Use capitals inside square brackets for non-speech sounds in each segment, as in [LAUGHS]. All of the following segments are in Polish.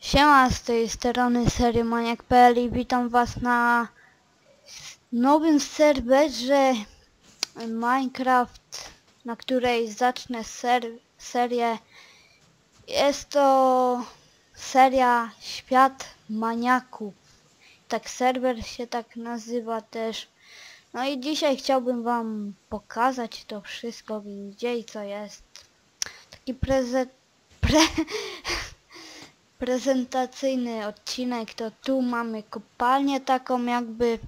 Siema, z tej strony seriomaniak.pl i witam was na nowym serwerze Minecraft, na której zacznę ser serię. Jest to seria Świat Maniaków. Tak serwer się tak nazywa też. No i dzisiaj chciałbym wam pokazać to wszystko, gdzie i co jest. Taki prezent... Pre [LAUGHS] prezentacyjny odcinek, to tu mamy kopalnię taką jakby,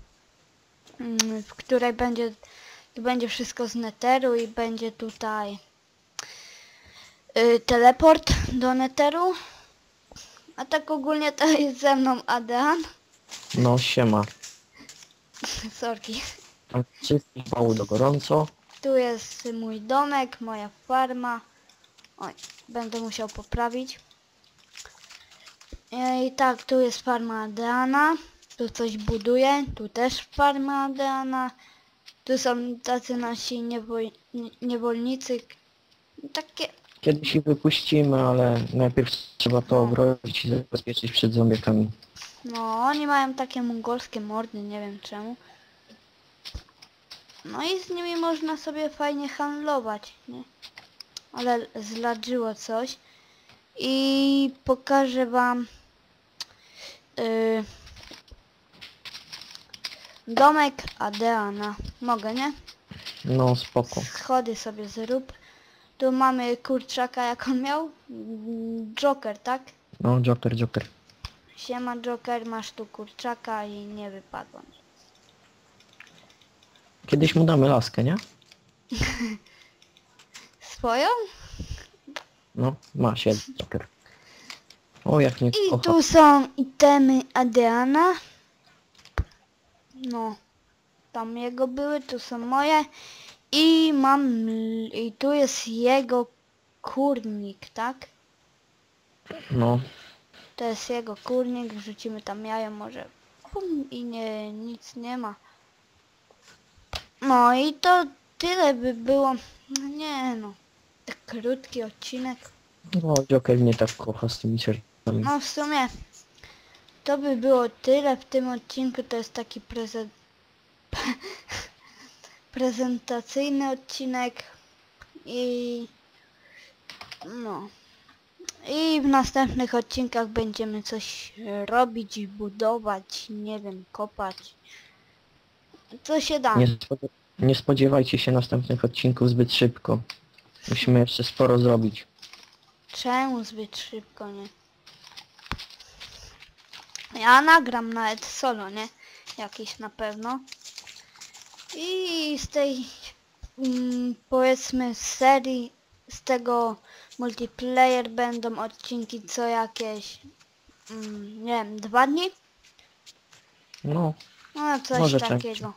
mm, w której będzie, tu będzie wszystko z neteru i będzie tutaj y, teleport do neteru. A tak ogólnie to [LAUGHS] jest ze mną Adean. No siema. [LAUGHS] Sorki. Wszystkich mało do gorąco. Tu jest mój domek, moja farma. Oj, będę musiał poprawić. I tak, tu jest farma Adeana. Tu coś buduje. Tu też farma Adeana. Tu są tacy nasi niewol, nie- niewolnicy. Takie, Kiedyś ich wypuścimy, ale najpierw trzeba to No. ogrodzić i zabezpieczyć przed zombiakami. no oni mają takie mongolskie mordy, nie wiem czemu. No i z nimi można sobie fajnie handlować, nie? Ale zladżyło coś. I pokażę wam yy, domek Adeana. Mogę, nie? No spoko. Schody sobie zrób. Tu mamy kurczaka, jak on miał? Joker, tak? No Joker, Joker. Siema Joker, masz tu kurczaka i nie wypadło mi. Kiedyś mu damy laskę, nie? [LAUGHS] Swoją? No, ma się Joker. O, jak nie I kocha. tu są itemy Adeana. No. Tam jego były, tu są moje. I mam... I tu jest jego kurnik, tak? No, To jest jego kurnik, wrzucimy tam jajo może. Pum, I nie, nic nie ma. No i to tyle by było. No nie no. Tak krótki odcinek. no Joker mnie tak kocha z tymi sercami. No w sumie to by było tyle w tym odcinku. To jest taki prezent... [LAUGHS] prezentacyjny odcinek. I... No. I w następnych odcinkach będziemy coś robić, budować, nie wiem, kopać. Co się da. Nie, nie spodziewajcie się następnych odcinków zbyt szybko. Musimy jeszcze sporo zrobić. Czemu zbyt szybko, nie? Ja nagram nawet solo, nie? Jakiś na pewno. I z tej mm, powiedzmy serii, z tego multiplayer będą odcinki co jakieś, mm, nie wiem, dwa dni? No, No coś Może takiego.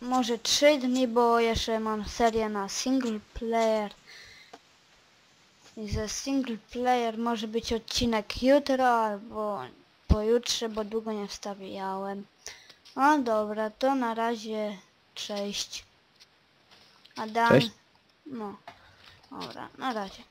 Może trzy dni, bo jeszcze mam serię na single player. I ze single player może być odcinek jutro albo pojutrze, bo długo nie wstawiałem. No dobra, to na razie cześć. Adam. Cześć. No. Dobra, na razie.